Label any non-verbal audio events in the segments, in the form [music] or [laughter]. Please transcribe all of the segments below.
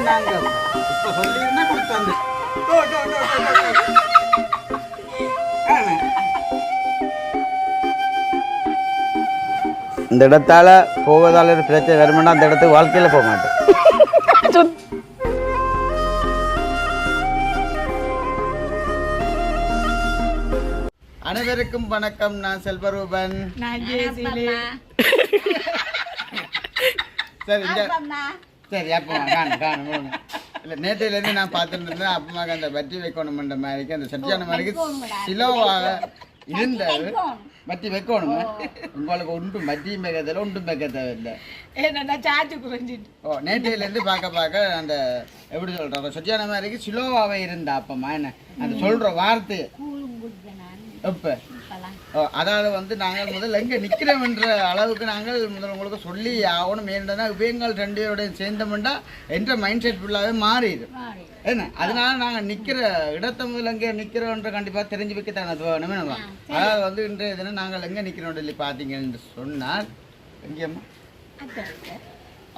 நாங்க இப்ப சொல்லியிருந்தா இந்த இடத்தால போவதால் ஒரு பிரச்சனை வருமானா அந்த இடத்துக்கு வாழ்க்கையில் போக மாட்டேன். அனைவருக்கும் வணக்கம். நான் செல்வரூபன். சரி இந்த சரி அப்போ காணும் காணும் இல்லை நேற்றையிலேருந்து நான் பார்த்துட்டு இருந்தேன் அப்பமாக அந்த வட்டி வைக்கணும்ன்ற மாதிரிக்கு அந்த சட்டியான மாதிரிக்கு சிலோவாக இருந்தது. வட்டி வைக்கணுமே? உங்களுக்கு ஒன்றும் வட்டியும் வைக்க தேவை ஒன்றும் வைக்க தேவையில்லை. என்னன்னா சார்ஜ் குறைஞ்சிட்டு. ஓ நேற்றையிலேருந்து பார்க்க பார்க்க அந்த எப்படி சொல்கிறோம் சட்டியான மாதிரிக்கு சிலோவாகவே இருந்தா அப்பமா என்ன? அந்த சொல்கிற வார்த்தையை எப்போ? ஓ, அதாவது வந்து நாங்கள் முதல்ல எங்கே நிற்கிறோம்ன்ற அளவுக்கு நாங்கள் முதல்ல உங்களுக்கு சொல்லி ஆகணும். ஏன்னா உபயங்கள் ரெண்டு பேரோடையும் சேர்ந்தோம்னா என்ற மைண்ட் செட் ஃபுல்லாகவே மாறிடும் என்ன? அதனால நாங்கள் நிற்கிற இடத்த முதல்ல எங்கே நிற்கிறோன்ற கண்டிப்பாக தெரிஞ்சு வைக்கத்தானே அது வேணுமே நம்ம. அதாவது வந்து இன்றைய தினம் நாங்கள் எங்கே நிற்கிறோம் சொல்லி பார்த்தீங்கன்னு சொன்னால் எங்கேம்மா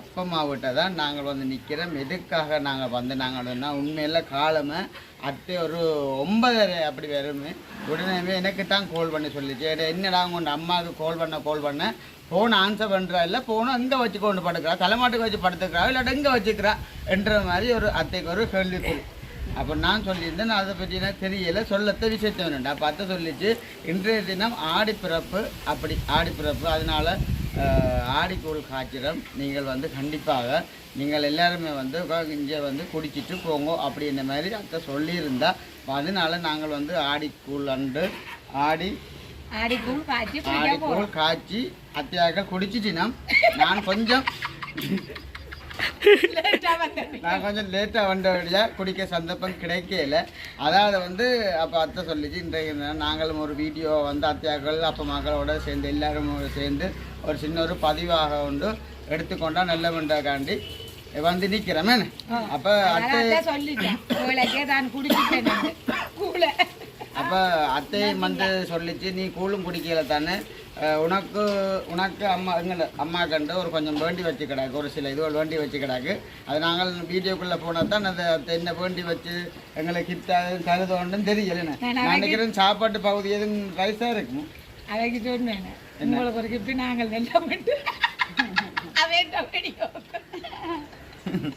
அப்பா மாவட்ட தான் நாங்கள் வந்து நிற்கிறோம். எதுக்காக நாங்கள் வந்து நாங்கள்னா உண்மையில் காலமே அத்தை ஒரு ஒன்பதரை அப்படி வருமே. உடனே எனக்கு தான் கால் பண்ணி சொல்லிச்சு. என்னடா உங்கள் அம்மாவுக்கு கால் பண்ண கால் பண்ண? ஃபோன் ஆன்சர் பண்ணுறா இல்லை ஃபோனை அங்கே வச்சு கொண்டு படுக்கிறா? தலைமாட்டுக்கு வச்சு படுத்துக்கிறா? இல்லாட்டி எங்கே வச்சுக்கிறா? என்ற மாதிரி ஒரு அத்தைக்கு ஒரு கேள்விக்குறி. அப்போ நான் சொல்லியிருந்தேன் நான் அதை பற்றினா தெரியலை தெரியல. சொல்லத்த விஷயத்தை வேணும்டா அப்போ அத்தை சொல்லிச்சு. இன்றைய தினம் ஆடி பிறப்பு அப்படி ஆடி பிறப்பு அதனால ஆடிக்கூழ் காய்ச்சிரம் நீங்கள் வந்து கண்டிப்பாக நீங்கள் எல்லாருமே வந்து இங்கே வந்து குடிச்சிட்டு போங்க அப்படின்ற மாதிரி அத்தை சொல்லியிருந்தா. அதனால நாங்கள் வந்து ஆடிக்கூழ் அண்டு ஆடி ஆடிக்கும் காய்ச்சி ஆடிக்கூழ் காய்ச்சி அத்தியாக குடிச்சிட்டினா நான் கொஞ்சம் நான் கொஞ்சம் லேட்டாக வந்தபடியா குடிக்க சந்தர்ப்பம் கிடைக்கல. அதாவது வந்து அப்போ அத்தை சொல்லிச்சு தினம் நாங்களும் ஒரு வீடியோ வந்து அத்தியாக்கள் அப்பா மகளோட சேர்ந்து எல்லாரும் சேர்ந்து ஒரு சின்ன ஒரு பதிவாக உண்டு எடுத்துக்கொண்டா நல்ல வேண்டாக்காண்டி வந்து நிற்கிறோமே அப்போ அத்தை சொல்லிட்டேன் [laughs] அப்போ அத்தையும் வந்து சொல்லிச்சு நீ கூழும் குடிக்கல தானே உனக்கு உனக்கு அம்மா எங்களை அம்மா கண்டு ஒரு கொஞ்சம் வேண்டி வச்சு கிடாக்கு ஒரு சில இதுகள் வேண்டி வச்சு கிடாக்கு. அது நாங்கள் வீடியோக்குள்ளே போனால் தான் அத்தை என்ன வேண்டி வச்சு எங்களை கிட்ட தருதோன்னு தெரியல நான் நினைக்கிறேன் சாப்பாட்டு பகுதி எதுவும் ரைஸாக இருக்கும். அதைக்கு சொன்னேன் உங்களுக்கு ஒரு கிஃப்ட் நாங்கள் நல்லா பண்ணு அவன் வீடியோ ம்,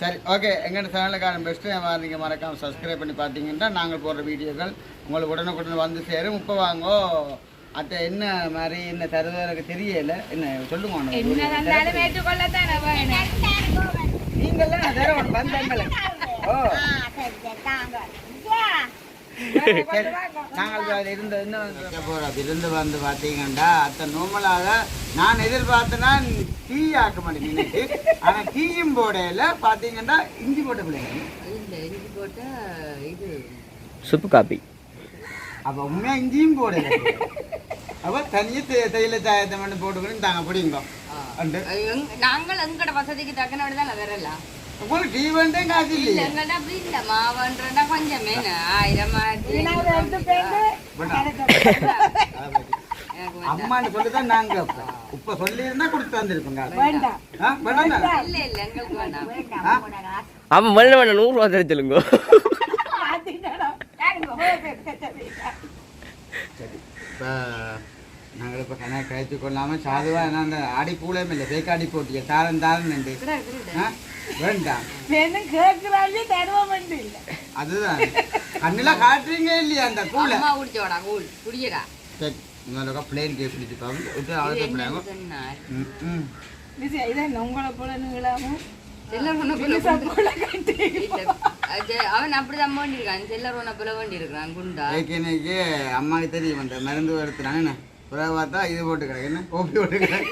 சரி ஓகே எங்கள் சேனலுக்கான பெஸ்ட்டு நீங்கள் மறக்காமல் சப்ஸ்கிரைப் பண்ணி பார்த்தீங்கன்னா நாங்கள் போடுற வீடியோக்கள் உங்களுக்கு உடனுக்குடன் வந்து சேரும். இப்போ வாங்கோ. அத்தை என்ன மாதிரி என்ன தருவது எனக்கு தெரியல. என்ன? சொல்லுங்க நான் தரேன் வந்தங்களை ஓ. சரி நாங்கள் இருந்த இருந்து வந்து பார்த்தீங்கன்னா அத்தை நோமலாக நான் எதிர்பார்த்தேன்னா டீ ஆக்க மாட்டேங்க ஆனால் டீயும் போடையில பார்த்தீங்கன்னா இஞ்சி போட்ட பிள்ளைங்க இந்த இஞ்சி போட்ட இது சுப்பு காப்பி அப்போ உண்மையாக இஞ்சியும் போடல. அப்போ தனியாக தையில தாயத்தை மட்டும் போட்டுக்கணும் தாங்க பிடிங்க. நாங்கள் எங்கட வசதிக்கு தக்கன தான் வரலாம் உங்களுக்கு டீ வேண்டே காசு இல்ல எங்கள்ட்ட அப்படி இல்ல மாவன்றா கொஞ்சமே ஆயிரம். அம்மான்னு சொல்லி தான் நாங்க இப்போ இப்போ சொல்லியிருந்தா கொடுத்து வந்திருப்போங்க இல்ல இல்ல எங்களுக்கு வேண்டாம் அவன் சரி இப்போ நாங்கள் இப்போ கணக்கு கழிச்சு கொள்ளாமல் சாதுவாக என்ன அந்த ஆடி கூலமே இல்லை பேக்காடி போட்டிய தாரன் தாரன் நண்டு ஆ? வேண்டாம் கேட்கிறாங்க தருவம் அதுதான். கண்ணில் காட்டுறீங்க இல்லையா அந்த கூலை அம்மா குடிச்சோடா கூழ் குடியடா. சரி பிளேன் டீ குடிச்சு பாருங்க. விட்டு அவ்வளோ பிள்ளைங்க. சொன்னார்? ம் ம். இது இதை உங்களை போல அவன் அப்படிதான் வேண்டி இருக்கான். செல்லர் ஒண்ணு போல வேண்டி இருக்கிறான் குண்டா. ஏற்கனவே அம்மாவுக்கு தெரியும் அந்த மருந்து எடுத்துறாங்க என்ன? பிறகு பார்த்தா இது போட்டு கிடக்கு என்ன? கோப்பி போட்டு கிடக்கு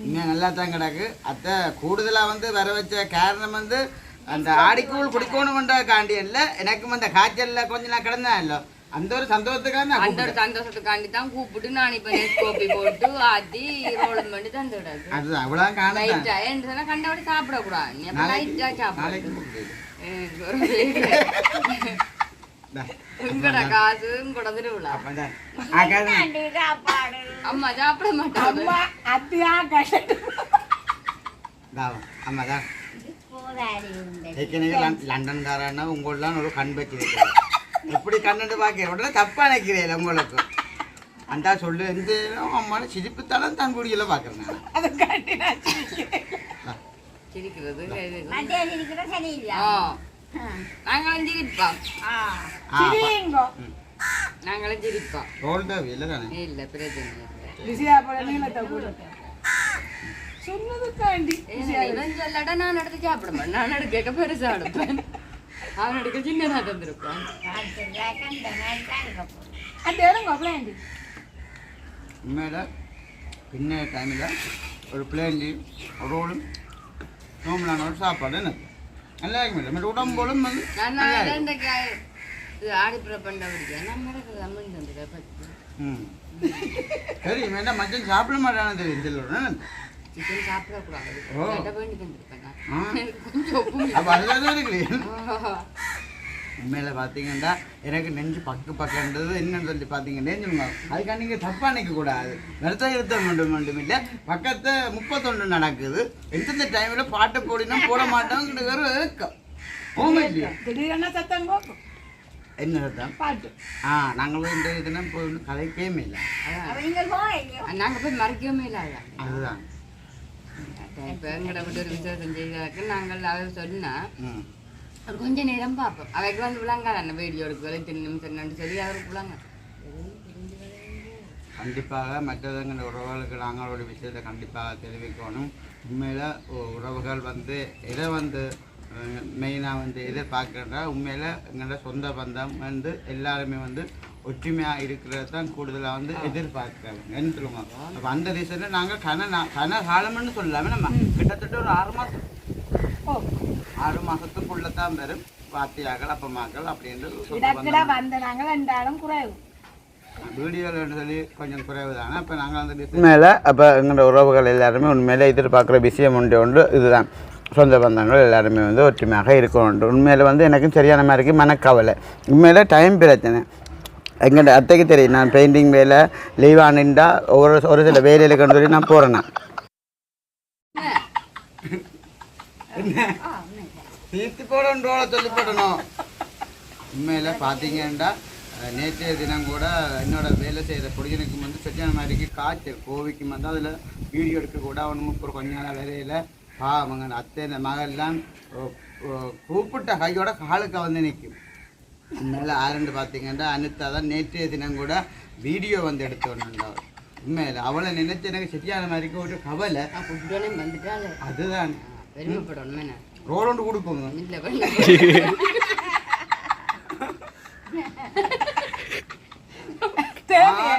இன்னும் நல்லா தான் கிடக்கு. அத்தை கூடுதலாக வந்து வர வச்ச காரணம் வந்து அந்த ஆடிக்கூழ் குடிக்கணும்ன்ற காண்டி இல்லை எனக்கும் அந்த காய்ச்சல்ல கொஞ்சம் நான் கிடந்தேன். இல்லை அந்த ஒரு சந்தோஷத்துக்காக அந்த ஒரு சந்தோஷத்துக்காண்டி தான் கூப்பிட்டு நான் இப்ப நெஸ்கோப்பி போட்டு ஆத்தி ரோலம் பண்ணி தந்து விடாது அதுதான் அவ்வளோ காணுதான் லைட்டா என்று சொன்னா கண்டபடி சாப்பிடக்கூடாது. லைட்டா சாப்பிடு. அம்மா சாப்பிட அம்மா அத்தியா கஷ்டம். அம்மா தான் ஏற்கனவே லண்- லண்டன்காரன்னா உங்களெல்லாம் ஒரு கண் வச்சிருக்கேன் எப்படி கண்ணுட்டு பார்க்க உடனே தப்பா நினைக்கிறேன் உங்களுக்கு அந்த சொல்லு எந்த அம்மான சிரிப்புத்தாலும் தான் குடியில பார்க்குறேன் சிரிக்கிறேன். சிரிக்கிறது ஆ. நாங்களும் சிரிப்போம். சிரிங்கோ. நாங்களும் சிரிப்போம். ரோல்டா இல்லை தானே? இல்ல பிரச்சனை இல்லை. லிசியா போல நீளத்தை போடு. சொன்னதுக்காண்டி இவன் சொல்லடா நான் எடுத்து சாப்பிட மாட்டேன் நான் எடுக்க பெருசா எடுப்பேன். அவன் எடுக்க சின்னதா தந்திருப்பான். அந்த இடம் பிள்ளைண்டி உண்மையில பின்ன டைமில் ஒரு பிளேண்டி ஒரு ரோலும் நோம்பலான ஒரு சாப்பாடு எனக்கு நல்லா இருக்கும் இல்லை உடம்போலும் வந்து இது ஆடிப்புற பண்ண பிடிக்கும் நம்ம சரி வேண்டாம் மச்சன் சாப்பிட மாட்டானு தெரியும். சொல்லுறேன் சிக்கன் சாப்பிடக்கூடாது. அப்போ அதுதான் இருக்குது. உண்மையில பார்த்தீங்கன்னா எனக்கு நெஞ்சு பக்கு பக்கன்றது என்னன்னு சொல்லி பார்த்தீங்கன்னா சொல்லுங்க அதுக்காக நீங்கள் தப்பாக நிற்கக்கூடாது நிறுத்த இருத்தம் வேண்டும் வேண்டும் இல்லை பக்கத்தை முப்பத்தொன்று நடக்குது. எந்தெந்த டைமில் பாட்டை போடினா போட மாட்டோங்கிற ஒரு ஏக்கம். ஓமை இல்லையா? திடீரென சத்தம் போக்கும் என்ன சத்தம்? பாட்டு. ஆ நாங்கள் போய் இந்த தினம் போய் ஒன்றும் கதைக்கவே இல்லை. அதான். நாங்க போய் மறைக்கவே இல்லாத அதுதான். இப்ப எங்கட விட்டு ஒரு விசேஷம் செய்தாக்க நாங்கள் அவர் சொன்னா ம். ஒரு கொஞ்ச நேரம் பார்ப்போம். அவைக்கு வந்து விளாங்க அந்த வீடியோ எடுக்க இத்தனை நிமிஷம் சொல்லி அவருக்கு விளாங்க கண்டிப்பாக மற்றவங்க உறவுகளுக்கு நாங்களோட விஷயத்தை கண்டிப்பாக தெரிவிக்கணும். உண்மையில் உறவுகள் வந்து எதை வந்து மெயினாக வந்து எதிர்பார்க்குறா உண்மையில் எங்களோட சொந்த பந்தம் வந்து எல்லாருமே வந்து ஒற்றுமையாக இருக்கிறது தான் கூடுதலாக வந்து எதிர்பார்க்குறாங்க என்ன சொல்லுங்க அப்போ அந்த ரீசனில் நாங்கள் கன கன காலம்னு சொல்லலாமே நம்ம. கிட்டத்தட்ட ஒரு ஆறு மாதம் ஆறு மாசத்துக்குள்ளதான் வரும். வாத்தியாக்கள் அப்பமாக்கள் அப்படின்னு சொந்த பந்தம். ரெண்டாலும் குறைவு வீடியோவில் சொல்லி கொஞ்சம் குறைவு நாங்கள் வந்து உண்மையில் அப்போ எங்களோட உறவுகள் எல்லாருமே உண்மையில எதிர்பார்க்குற விஷயம் உண்டு உண்டு இதுதான். சொந்த பந்தங்கள் எல்லாருமே வந்து ஒற்றுமையாக இருக்கணும் உண்மையில் வந்து எனக்கும் சரியான மாதிரி மனக்கவலை. உண்மையில் டைம் பிரச்சனை. எங்கள்ட அத்தைக்கு தெரியும் நான் பெயிண்டிங் வேலை லீவ் ஆனிண்டா ஒரு ஒரு சில வேலையில் கொண்டு சொல்லி நான். போகிறேன் தீர்த்து போடன்றோட சொல்லி போடணும் உண்மையில் பார்த்தீங்கன்னா நேற்றைய தினம் கூட என்னோட வேலை செய்கிற பொடியனுக்கு வந்து சரியான மாதிரிக்கு காய்ச்சல் கோவிக்கு வந்து அதில் வீடியோ எடுக்க கூட அவனும் இப்போ கொஞ்ச நாள் வேலையில். பாவங்க அத்தை இந்த மகள்லாம் கூப்பிட்ட கையோட காலுக்கு வந்து நிற்கும் உண்மையில் ஆரண்டு பார்த்தீங்கன்னா அனிதா தான் நேற்றைய தினம் கூட வீடியோ வந்து எடுத்து உண்மையில் அவளை நினைச்சு எனக்கு சரியான மாதிரிக்கு ஒரு கவலை. அதுதான். பெருமைப்படணும் இல்லை பண்ண தேவையே.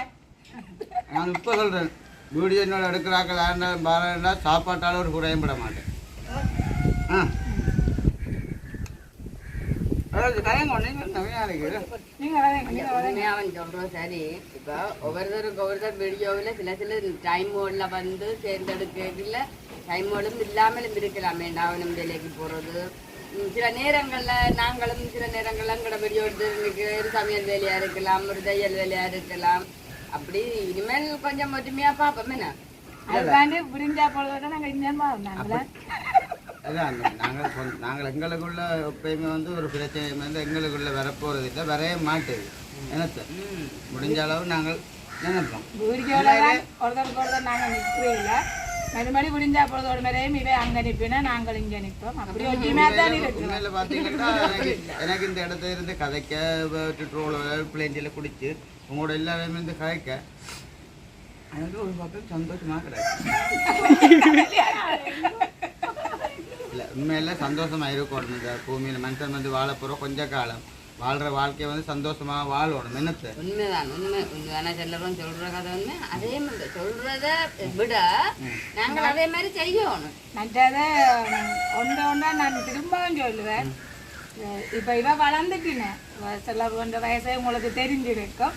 நான் இப்போ சொல்கிறேன் வீடியோ என்னோட எடுக்கிறாக்கள் ஆண்டாலும் பாருண்டா சாப்பாட்டால் ஒரு குறையும் பட மாட்டேன். ஆ. ஒவ்வொருத்தருக்கு ஒவ்வொருத்தர் வீடியோவில் சில சில டைம் மோட்ல வந்து தேர்ந்தெடுக்கல டைம் மோடும் இல்லாமலும் இருக்கலாம். வேண்டாம் வேலைக்கு உம் சில நேரங்கள்ல நாங்களும் சில நேரங்கள்ல எங்கட எடுத்து ஒரு சமையல் வேலையா இருக்கலாம் ஒரு தையல் வேலையா இருக்கலாம். அப்படி இனிமேல் கொஞ்சம் ஒற்றுமையா பார்ப்போம். என்ன? அதுக்காண்டி விடிஞ்சா பொழுது நாங்கள். இருந்தாங்களே அதான் நாங்கள் நாங்கள் எங்களுக்குள்ள எப்பயுமே வந்து ஒரு பிரச்சனை வந்து எங்களுக்குள்ள வரப்போகிறது இல்லை வரவே மாட்டேது. என்னத்த முடிஞ்ச அளவு நாங்கள் நினைப்போம். நாங்கள் நிற்கவே இல்லை. மறுபடி விடிஞ்சா பொழுதோட மேலேயும் இவை அங்கே நிற்பினா நாங்கள் இங்கே நிற்போம். அப்படி ஒற்றுமையாக தான் எனக்கு இந்த இடத்துல இருந்து கதைக்க ட்ரோல் பிளேஞ்சில் குடிச்சு உங்களோட எல்லாருமே இருந்து கதைக்க எனக்கு ஒரு பக்கம் சந்தோஷமா கிடையாது இல்லை உண்மையில சந்தோஷமா இருக்கணும் இந்த பூமியில் மனுஷன் வந்து வாழ கொஞ்ச காலம். வாழ்ற வாழ்க்கையை வந்து சந்தோஷமா வாழணும். என்னத்தை? உண்மைதான் உண்மை. உண்மைதானே செல்லறோம் சொல்ற கதை உண்மை. அதே மாதிரி சொல்றத விட நாங்கள் அதே மாதிரி செய்யணும். மற்றதை ஒன்று ஒன்றா நான் திரும்பவும் சொல்லுவேன். இப்போ இவ வளர்ந்துட்டினேன் சில வயசே உங்களுக்கு தெரிஞ்சிருக்கும்.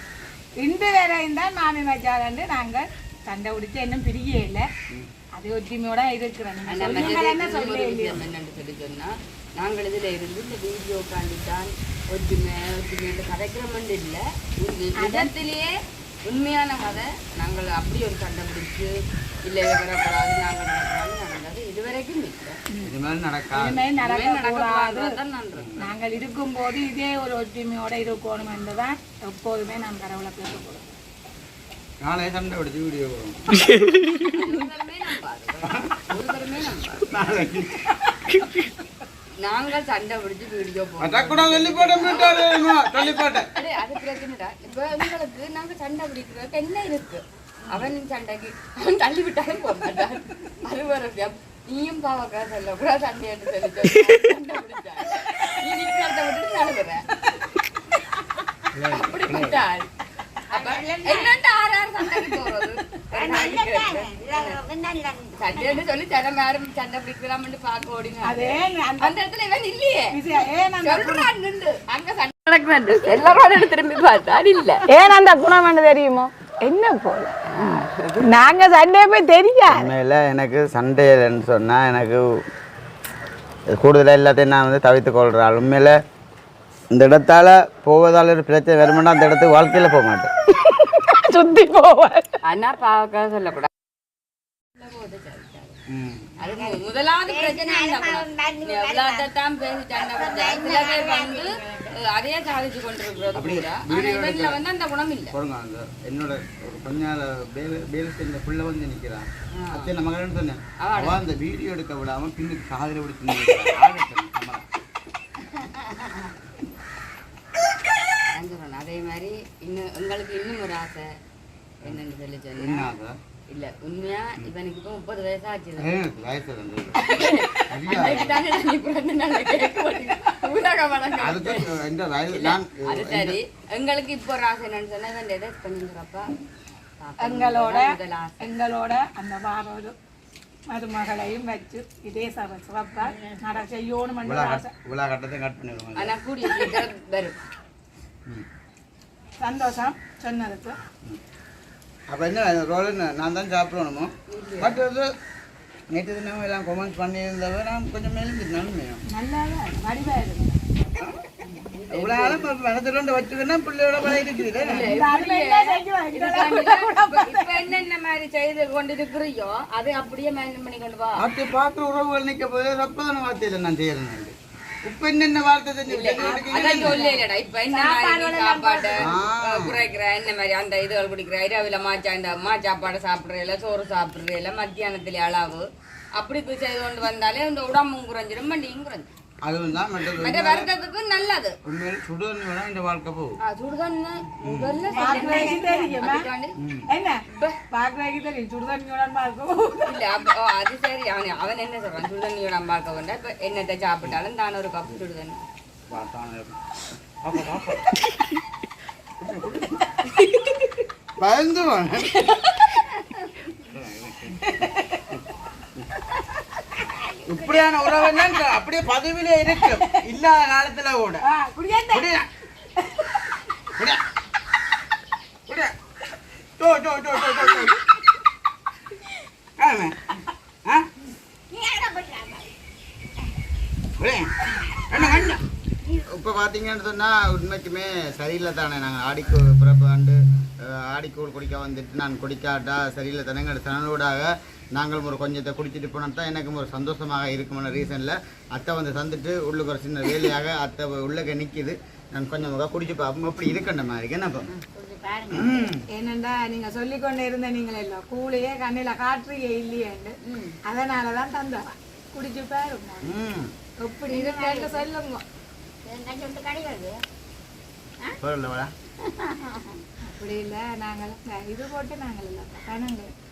இன்று வரையும் தான் மாமி மச்சாரண்டு நாங்கள் சண்டை பிடிச்சி இன்னும் பிரியே இல்லை. அது ஒற்றுமையோட இருக்கிறேன் என்ன சொல்லி ஒரு விஷயம் என்னன்னு சொல்லி சொன்னா நாங்கள் இதுல இருந்து இந்த வீடியோ காண்டி தான் ஒற்றுமை ஒற்றுமை கதைக்கிறோம் இல்ல. நிஜத்திலேயே உண்மையான கதை நாங்கள் அப்படி ஒரு சண்டை பிடிச்சு இல்லை வரக்கூடாது நாங்கள் நடக்கூடாது நடந்தது இதுவரைக்கும் இல்லை. நாங்கள் இருக்கும்போது இதே ஒரு ஒற்றுமையோட இருக்கணும் என்றுதான் எப்போதுமே நாம் கடவுளை பேசக்கூடாது நாளே சண்டை பிடிச்சி வீடியோ [laughs] நாளைக்கு. நாங்கள் சண்டை பிடிச்சு வீடியோ போடுறோம் அது பிரச்சனைடா இப்ப உங்களுக்கு நாங்க சண்டை பிடிக்கிறதுக்கு என்ன இருக்கு? அவன் சண்டைக்கு அவன் தள்ளி விட்டாலும் போக மாட்டான். அது வியம். நீயும் பாவக்கா சொல்ல கூட சண்டை எடுத்து சொல்லி சண்டை பிடிச்சா. நீ நிக்கிறத விட்டுட்டு நழுவுற. அப்படி சண்டைன்னு சொல்லி ஜனம் யாரும் சண்டை பிடிக்கலாம்னு பார்க்க ஓடிங்க அதே அந்த அந்த இடத்துல இவன் இல்லையே விஷயம் ஏன் அந்த சொல்றான் நின்று. அங்க சண்டை நடக்குது எல்லாரோட திரும்பி பார்த்தா இல்ல ஏன் அந்த குணம் என்ன தெரியுமோ என்ன போல நாங்க சண்டே போய் தெரியாது உண்மையில் எனக்கு சண்டே இல்லைன்னு சொன்னால் எனக்கு கூடுதலாக எல்லாத்தையும் நான் வந்து தவித்து கொள்கிறேன் உண்மையில் இந்த இடத்தால போவதால் ஒரு பிரச்சனை வருமானா அந்த இடத்துக்கு வாழ்க்கையில் போக மாட்டேன். சுத்தி போவார். ஆனா பாவக்காக சொல்லக்கூடாது. முதலாவது பிரச்சனை பேசி சண்டை சில பேர் வந்து சாதிச்சு கொண்டிருக்கிறது கூட. ஆனா இவன்ல வந்து அந்த குணம் இல்ல. போடுங்க அந்த என்னோட கொஞ்ச நாள் பேல் இந்த புள்ள வந்து நிற்கிறான் அத்தை நம்ம சொன்னேன். அவன் அந்த வீடியோ எடுக்க விடாம பின்னுக்கு காதில் நிற்கிறான். ஆகட்டும், கமலா. நான் சொல்றேன் அதே மாதிரி இன்னும் உங்களுக்கு இன்னும் ஒரு ஆசை என்னன்னு சொல்லி சொன்னா? இல்ல உண்மையா இவனுக்கு இப்போ முப்பது வயசு ஆச்சு அது சரி. எங்களுக்கு இப்போ ஒரு ஆசை என்னன்னு சொன்னா இவன் எதை பார்க்கணும். எங்களோட. எங்களோட அந்த வாரோடு மருமகளையும் வச்சு இதே சப சிறப்பா நட செய்யணும் ஆனா கூடிய வரும். சந்தோஷம் சொன்னதுக்கு. அப்போ என்ன ரோல் நான் தான் சாப்பிடணுமோ? பட் அது நேற்று தினம் எல்லாம் கமெண்ட் பண்ணியிருந்தவ நான் கொஞ்சம் இருக்கு இவ்வளோ ஆளும் மனதில் வச்சுக்கன்னா பிள்ளையோட இப்ப என்னென்ன மாதிரி செய்து கொண்டு இருக்கிறியோ அதை அப்படியே மேனேஜ் பண்ணி கொண்டு வா பார்க்குற உறவுகள் நிற்க போது ரப்பதான வார்த்தையில் நான் செய்யறேன் இப்போ என்னென்ன வார்த்தை சொல்லலடா இப்ப என்ன மாதிரி நீ சாப்பாடு? குறைக்கிற என்ன மாதிரி அந்த இதுகள் குடிக்கிற? இரவுல மாச்சா இந்த மா சாப்பாடு சாப்பிடுறீல சோறு சாப்பிடுறீல மத்தியானத்துல அளவு. அப்படி செய்து கொண்டு வந்தாலே இந்த உடம்பும் குறைஞ்சிரும் மண்டியும் குறைஞ்சிரும். அதுவும் தான் மற்ற வருத்தத்துக்கு நல்லது. உண்மையில் சுடுதண்ணி வேணா இந்த வாழ்க்கை போகும். ஆ, சுடுதண்ணி என்ன? பார்க்கறதுக்கு தெரியும். சுடுதண்ணியோட இல்ல அது சரி. அவன் அவன் என்ன சொல்றான்? சுடுதண்ணியோட பார்க்க வேண்டாம் இப்ப என்னத்தை சாப்பிட்டாலும் தான் ஒரு கப் சுடுதண்ணி பார்த்தானே இப்படியான உறவெல்லாம் க- அப்படியே பதவியில இருக்கு. இல்லாத காலத்துல கூட. என்ன, என்ன? இப்ப பாத்தீங்கன்னு சொன்னா உண்மைக்குமே சரியில்லை தானே. நாங்க ஆடிக்கு பிறப்பு ஆண்டு ஆடிக்கூழ் குடிக்க வந்துட்டு நான் குடிக்காட்டா சரியில்லை தானே எங்கள் தனலூடாக நாங்கள் ஒரு கொஞ்சத்தை குடிச்சிட்டு போனால் தான் எனக்கும் ஒரு சந்தோஷமாக இருக்குமான ரீசனில் அத்தை வந்து தந்துட்டு உள்ளுக்கு ஒரு சின்ன வேலையாக அத்தை உள்ளக்க நிற்கிது நான் கொஞ்சம் குடிச்சு பார்ப்போம் அப்படி இருக்கண்ட மாதிரி என்னப்பா ம். ஏனண்டா நீங்க சொல்லிக் கொண்டு இருந்த நீங்கள் எல்லாம் கூலியே கண்ணில காற்றுறியே இல்லையேண்டு அதனாலதான் தந்தவன் குடிச்சு பாருங்க எப்படி இருக்கேன்னு சொல்லுங்க. அப்படி இல்ல நாங்கள் இது போட்டு நாங்கள் இல்லை பணங்க அதான் நல்ல டேஸ்ட்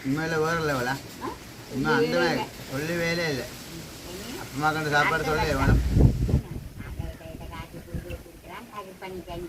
உண்மையில வேற லெவலா உண்மை அந்த மாதிரி சொல்லி வேலையே இல்லை அப்பமா கண்டு சாப்பாடு சொல்லி வேணும் பண்ணி பண்ணி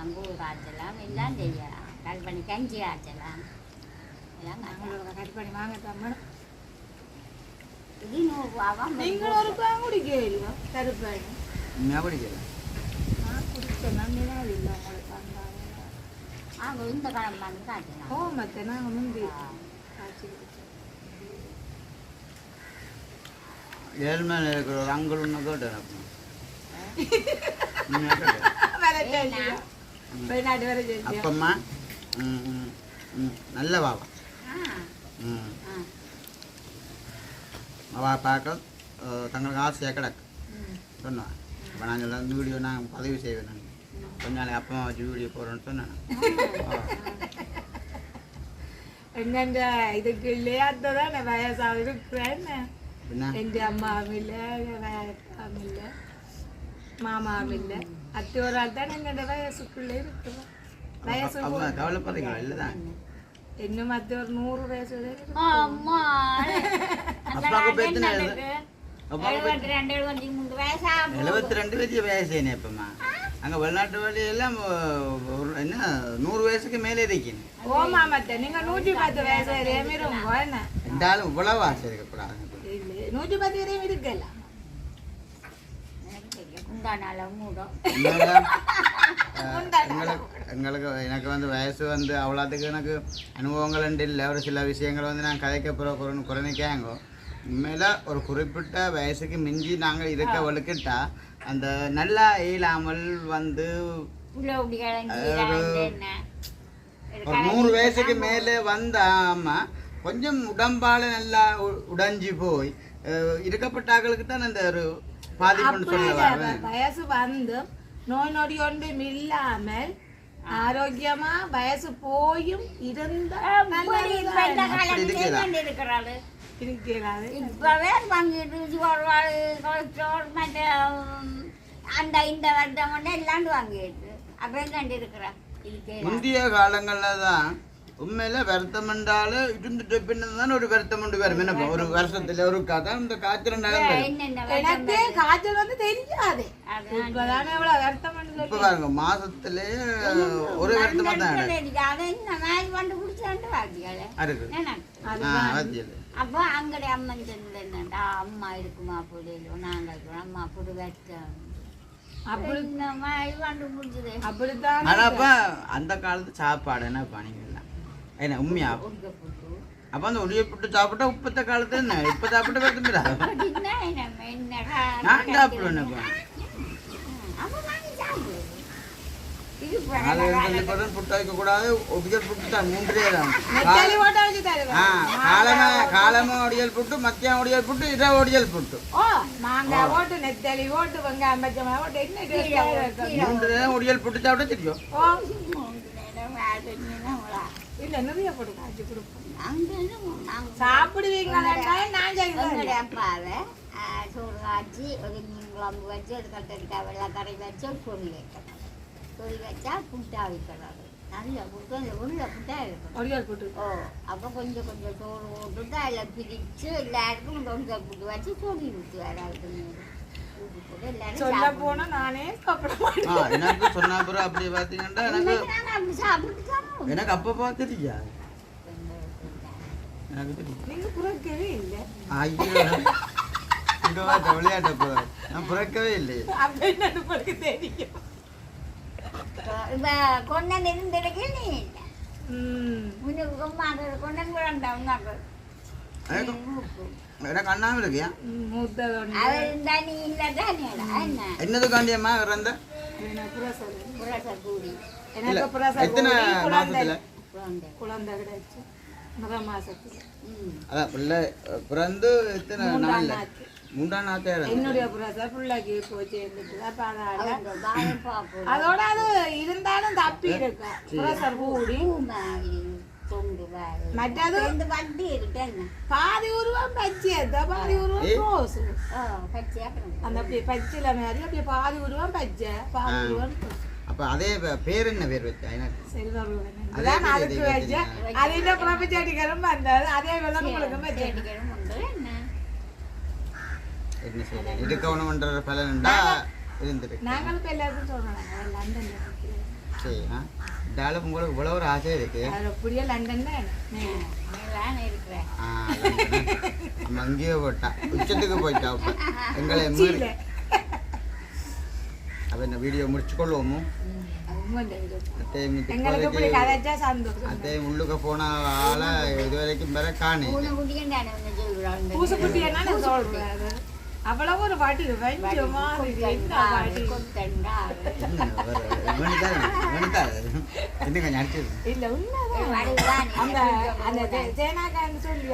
அம்பூர் காய்ச்சலாம் எல்லாம் செய்யலாம். கட் பண்ணி கஞ்சி காய்ச்சலாம். எல்லாம் பண்ணி வாங்க தம்மன் இது நூறுரூவாவா நீங்கள் ஒரு பேன் குடிக்கவே இல்லையோ? கருப்பாடு உண்மையாக குடிக்கலாம் நான் குடிச்சேன்னா நினைவு இல்லை உங்களுக்கு. அந்த வந்து காய்ச்சலாம் ஓ மத்த நாங்கள் முந்தி. காய்ச்சி குடிச்சோம் ஏழ்மையில் இருக்கிற ஒரு அங்குள் ஒன்று செஞ்சியா அப்பம்மா நல்ல ஆ. அவ பார்க்க. தங்களுக்கு ஆசையாக கிடக்கு. சொன்னான் நான் சொல்ல இந்த வீடியோ நான் பதிவு செய்வேன். கொஞ்ச நாளைக்கு அப்பமா வச்சு வீடியோ போகிறோன்னு சொன்னேன் என்னங்க இதுக்கு இல்லையாத்த தான் நான் வயசாக இருக்கிறேன் எங்க அம்மாவும் இல்லை வயசாவும் இல்லை மாமாவும் இல்லை. அத்தி ஒரு ஆள் தான் எங்கட வயசுக்குள்ளே இருக்கிறோம் வயசு கவலைப்படுறீங்களா? இல்லைதான் இன்னும் அத்தி ஒரு நூறு வயசு எழுபத்தி ரெண்டு எழுபத்தி எழுபத்தி ரெண்டு வயசு வயசு இப்பமா அங்கே வெளிநாட்டு வழி எல்லாம் என்ன நூறு வயசுக்கு மேலே இருக்கீங்க. ஓ மாமத்த இவ்வளவு ஆசை இருக்கக்கூடாது நூற்றி பத்து வரையும் இருக்கல. [laughs] எங்களுக்கு எனக்கு வந்து வயசு வந்து அவ்வளோத்துக்கு எனக்கு அனுபவங்கள் இல்லை. ஒரு சில விஷயங்கள் வந்து நான் கதைக்க போகிற குறைன்னு குறைனிக்காங்கோ உண்மையில் ஒரு குறிப்பிட்ட வயசுக்கு மிஞ்சி நாங்கள் இருக்க வலுக்கிட்டா அந்த நல்லா இயலாமல் வந்து ஒரு நூறு வயசுக்கு மேலே வந்தாமா கொஞ்சம் உடம்பால நல்லா உடைஞ்சு போய் இருக்கப்பட்டாக்களுக்கு தான் அந்த ஒரு பாதிப்புன்னு சொல்ல வயசு வந்து நோய் நொடி ஒன்றும் இல்லாமல் ஆரோக்கியமா வயசு போயும் இருந்தா இப்பவே பங்கிட்டு கொலஸ்ட்ரால் மற்ற அந்த இந்த வருடம் கொண்டு எல்லாம் வாங்கிட்டு அப்படியே கண்டிருக்கிறேன் முந்தைய தான் உண்மையில வருத்தம் என்றாலும் இருந்துட்டு பின்னது தான் ஒரு வருத்தம் உண்டு வரும். என்ன ஒரு வருஷத்துல ஒரு கதை இந்த காய்ச்சல் எனக்கு காய்ச்சல் வந்து தெரியாது. இப்ப பாருங்க மாசத்திலே ஒரு வருத்தமா தான் இருக்கு. அப்போ அங்கடி அம்மன் சொன்னது என்னடா அம்மா இருக்குமா புரியல நாங்கள் இருக்கிறோம் அம்மா புடி பிடிச்சது அப்படித்தான் ஆனா அப்ப அந்த காலத்து சாப்பாடு என்ன பண்ணிக்கலாம் என்ன உண்மையா? அப்ப அந்த ஒளியை புட்டு சாப்பிட்டா இப்பத்த காலத்துல என்ன? இப்ப சாப்பிட்டு என்னடா நான் சாப்பிடுவேன் இப்ப? அப்போ வாங்கி சாப்பிடு இது அது சொல்லி போட்டு புட்டு வைக்க கூடாது. ஒடியல் புட்டு தான் மூன்றே தான். காலமா காலமா ஒடியல் புட்டு மத்தியம் ஒடியல் புட்டு இரவு ஒடியல் புட்டு. ஓ மாங்காய் ஓட்டு நெத்தலி ஓட்டு வெங்காயம் பச்சை ஓட்டு என்ன டேஸ்டா இருக்கும்? மூன்று நேரம் ஒடியல் புட்டு சாப்பிட்டா தெரியும் ஓ மூன்று நேரம் வேணும்னா இல்ல நிறைய போட்டு காய்ச்சி கொடுப்போம். நாங்கள் சாப்பிடுவீங்களா? நான் செய்வேன் சோறு காய்ச்சி ஒரு மீன் குழம்பு வச்சு ஒரு கத்தரிக்காய் வெள்ளைக்கறி வச்சு ஒரு பொரி வைக்கணும். பொரி வச்சா புட்டா வைக்கிறாரு நல்ல புட்டு அந்த உள்ள புட்டா ஓ அப்போ கொஞ்சம் கொஞ்சம் சோறு போட்டுட்டு அதில் பிரித்து எல்லாருக்கும் கொஞ்சம் புட்டு வச்சு சொல்லி விட்டு வராது. சொல்ல. போனா நானே சாப்பிட எனக்கு சொன்னா அப்புறம் அப்படி பார்த்தீங்கன்னா எனக்கு எனக்கு அப்பப்போ தெரியா எனக்கு தெரியும் நீங்க புறக்கவே இல்லை ஐயோ இங்க பார்த்த விளையாட்ட போ நான் பிறக்கவே இல்லையே அப்படின்னு எனக்கு தெரியும் நீ உனக்கு என்னது காண்டியம்மா இறந்த எத்தனை மாசத்துல குழந்தை கிடைச்சு அதான் பிள்ளை பிறந்து எத்தனை நாள்ல மூன்றாம் நாத்தே இறந்து என்னுடைய புரசல் பிள்ளைக்கு வாழைப்பா போடு அதோட அது இருந்தாலும் தப்பி இருக்கும் கூடி ஓ பச்சையா கிடக்கு அந்த அப்படியே பச்சைல மாதிரி அப்படியே பாதி உருவம் பச்சை பாதி ஆ. உருவம் ரோஸ். அப்ப அதே பேர் என்ன பேர் வச்சா அதான் அதுக்கு. அது என்ன வந்தது அதே வெள்ளம் செடிகளும் என்ன செய்ய பலன்டா இருந்திருக்கு நாங்களும் இப்ப எல்லாருக்கும் சொல்றோம் லண்டன்ல. சரி ஆ? இருந்தாலும் உங்களுக்கு இவ்வளோ ஒரு ஆசை இருக்கு. அப்படியே லண்டன் தான் நான் இருக்கிறேன் அங்கேயே போட்டா. உச்சத்துக்கு போயிட்டா இப்ப எங்களை. அப்ப இந்த வீடியோ முடிச்சு கொள்வோமோ உண்மை இந்த இது. உள்ளுக்க வரைக்கும் பெற காணி அவ்வளவு ஒரு பாட்டி வெஞ்ச மாதிரி என்ன பாட்டி கொத்தண்டாறு. என்ன வேற வேணுதா வேணுதா இன்னும் கொஞ்சம் அடிச்சது இல்ல உண்மைதான் அந்த அந்த ஜெ- ஜெயநாகான்னு சொல்லி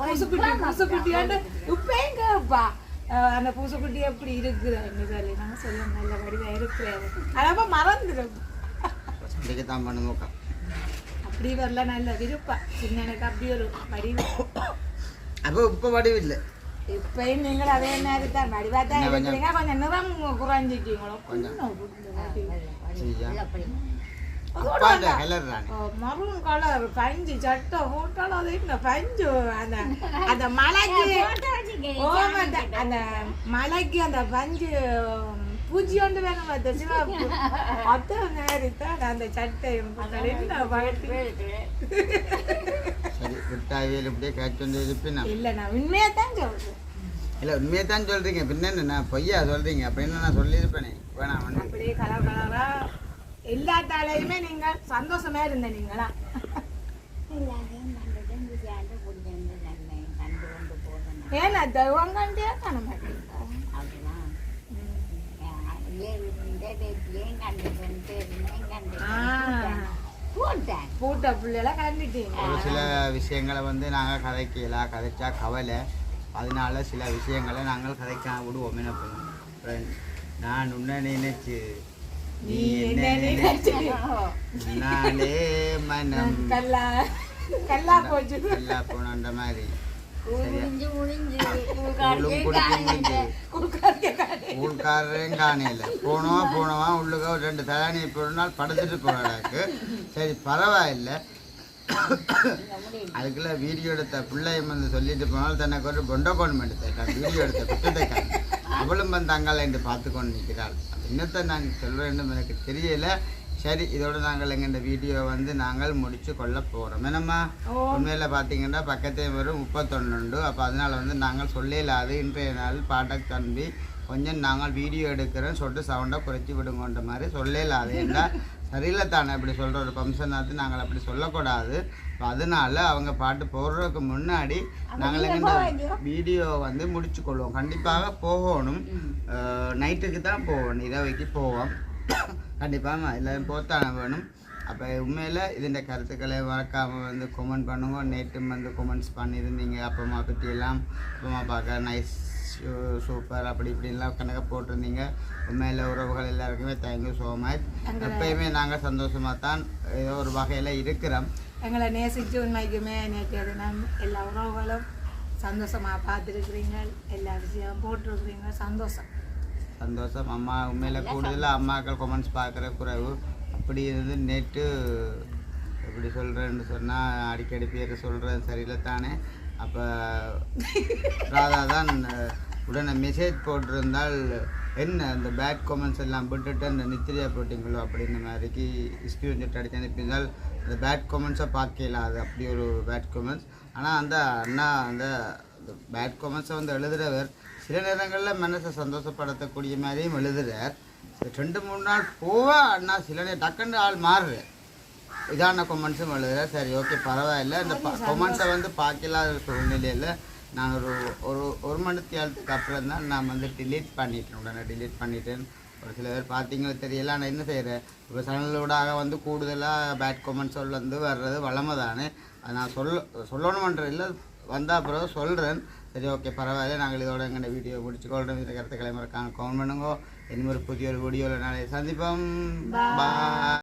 பூசுக்குட்டி பூசுக்குட்டியாண்டு இப்பயும் கேப்பா அஹ் அந்த பூசுக்குட்டி எப்படி இருக்குதுன்னு சொல்லி நாங்க சொல்லுவோம் நல்ல வடிவா இருக்கிறாரு அதப்ப மறந்துடும் தான் அப்படி வரல நல்ல விருப்பா சின்னனுக்கு அப்படி ஒரு வடிவு அப்போ இப்போ வடிவில்லை. இப்பயும் நீங்கள் அதே மாதிரி தான் வடிவா தான். இருக்கிறீங்க கொஞ்சம் நிறம் குறைஞ்சிட்டீங்களோ கொஞ்சம். சரியா அப்படி அப்பாண்ட கலர் ராணி மரூன் கலர் பஞ்சு சட்டை போட்டாலும் அது என்ன பஞ்சு அந்த அந்த மலைக்கு ஓ, அந்த அந்த மலைக்கு அந்த பஞ்சு பூஜை ஒன்று வேணும் அந்த சிவப்பு அத்த மாதிரி தான் அந்த சட்டை விட்டாவியல் இப்படியே காய்ச்சி வந்து இருப்பினா? இல்ல நான் உண்மையா தான் சொல்றேன். இல்லை உண்மையை தான் சொல்கிறீங்க பின்ன என்ன நான் பொய்யா சொல்கிறீங்க அப்படின்னு நான் சொல்லியிருப்பேனே? வேணாம் அப்படியே கலர் கலரா எல்லா தாலையுமே நீங்க சந்தோஷமா இருந்த நீங்களா? எல்லாரையும் கண்டுட்டு இந்த சேட்டை பிடிச்சிருந்து நன்மை கண்டு கொண்டு போகணும் ஏன்னா தெய்வங்கண்டே காண மாட்டேங்க அப்படிதான் இந்த வீட்லேயும் கண்டுட்டு இருந்தேன் ஆ. கண்டுட்டு போட்டேன் பூட்ட பிள்ளைல கண்டுட்டீங்க ஒரு சில விஷயங்களை வந்து நாங்கள் கதைக்கலாம் கதைச்சா கவலை. அதனால சில விஷயங்களை நாங்கள் கதைக்காம விடுவோம் என்ன பண்ணுவோம்? நான் உன்னை நினைச்சு நீ என்ன நினைச்சு நானே மனம் கல்லா கல்லா போச்சு எல்லா போன மாதிரி. ஊழ்காரரையும் காணையில போனவா போனவா உள்ளுக்க ஒரு ரெண்டு ஒரு நாள் படுத்துட்டு போறாடாக்கு சரி பரவாயில்ல. அதுக்குள்ள வீடியோ எடுத்த பிள்ளையும் வந்து சொல்லிட்டு போனால் தனக்கு ஒரு பொண்டோகோன் எடுத்தேன் வீடியோ எடுத்த குற்றத்தை அவளும் வந்து அங்கால என்று பார்த்து கொண்டு நிற்கிறாள் இன்னத்தை நான் சொல்றேன்னு எனக்கு தெரியல. சரி இதோட நாங்கள் எங்க இந்த வீடியோ வந்து நாங்கள் முடிச்சு கொள்ள போறோம். என்னம்மா? உண்மையில பார்த்தீங்கன்னா பக்கத்தே வரும் முப்பத்தொன்னு. அப்போ அதனால வந்து நாங்கள் சொல்லலாது இன்றைய நாள் பாட்டை தம்பி கொஞ்சம் நாங்கள் வீடியோ எடுக்கிறோம் சொல்லிட்டு சவுண்டை குறைச்சி விடுங்கன்ற மாதிரி சொல்லலாது ஏன்னா சரியில்லை தானே இப்படி சொல்கிற ஒரு ஃபங்க்ஷன் ஆச்சு நாங்கள் அப்படி சொல்லக்கூடாது. அதனால அவங்க பாட்டு போடுறதுக்கு முன்னாடி நாங்கள் எங்க வீடியோ வந்து முடிச்சு கொள்வோம். கண்டிப்பாக போகணும். நைட்டுக்கு தான் போகணும். இரவைக்கு போவோம். கண்டிப்பாக எல்லாரும் போத்தானே வேணும். அப்போ உண்மையில் இதுன்ற கருத்துக்களை மறக்காமல் வந்து கமெண்ட் பண்ணுங்க. நேற்றும் வந்து கமெண்ட்ஸ் பண்ணியிருந்தீங்க. அப்பா அம்மா பற்றியெல்லாம் அப்பா அம்மா பார்க்க நைஸ் சூப்பர் அப்படி இப்படின்லாம் கணக்க போட்டிருந்தீங்க. உண்மையில் உறவுகள் எல்லாருக்குமே தேங்க்யூ ஸோ மச் எப்பயுமே நாங்கள் சந்தோஷமாக தான் ஏதோ ஒரு வகையில் இருக்கிறோம். எங்களை நேசிச்சு உண்மைக்குமே நேற்று தினம் எல்லா உறவுகளும் சந்தோஷமா பார்த்துருக்குறீங்க எல்லா விஷயம் போட்டிருக்கிறீங்க சந்தோஷம். சந்தோஷம். அம்மா உண்மையில் கூடுதலாக அம்மாக்கள் கமெண்ட்ஸ் பார்க்குற குறைவு. அப்படி இருந்து நேற்று எப்படி சொல்கிறேன்னு சொன்னால் அடிக்கடி பேர் சொல்கிறேன் சரியில்லை தானே. அப்போ ராதா தான் உடனே மெசேஜ் போட்டிருந்தால் என்ன அந்த பேட் கமெண்ட்ஸ் எல்லாம் விட்டுட்டு அந்த நித்திரியா போட்டிங்களோ? அப்படின்ற மாதிரிக்கு ஸ்கிரீன்ஷாட் அடிச்சு அனுப்பியிருந்தால் அந்த பேட் கமெண்ட்ஸை பார்க்கல. அது அப்படி ஒரு பேட் கமெண்ட்ஸ் ஆனால் அந்த அண்ணா அந்த பேட் கமெண்ட்ஸை வந்து எழுதுகிறவர் சில நேரங்களில் மனசை சந்தோஷப்படுத்தக்கூடிய மாதிரியும் எழுதுறார். ரெண்டு மூணு நாள் போவ அண்ணா சில நேரம் டக்குன்னு ஆள் மாறுறார். இதான கொமெண்ட்ஸும் எழுதுறேன் சரி ஓகே பரவாயில்ல. இந்த கொமெண்ட்ஸை வந்து பார்க்கலாத சூழ்நிலையில் நான் ஒரு ஒரு ஒரு மணி நேரத்துக்கு அப்புறம் தான் நான் வந்து delete பண்ணிட்டேன். உடனே delete பண்ணிட்டேன். ஒரு சில பேர் பார்த்தீங்களோ தெரியல. நான் என்ன செய்கிறேன் இப்போ சேனலோடாக வந்து கூடுதலாக பேட் கொமெண்ட்ஸ் வந்து வர்றது வளமை தானே. அது நான் சொல்ல சொல்லணுமன்ற இல்லை வந்தால் பிறகு சொல்கிறேன் சரி ஓகே பரவாயில்ல. நாங்கள் இதோட எங்கள் வீடியோ முடிச்சுக்கொள்கிறோம் இந்த கருத்துக்களை மறக்காம கவுண்ட் பண்ணுங்க. இன்னும் ஒரு புதிய ஒரு வீடியோவில் நாளை சந்திப்போம். பாய்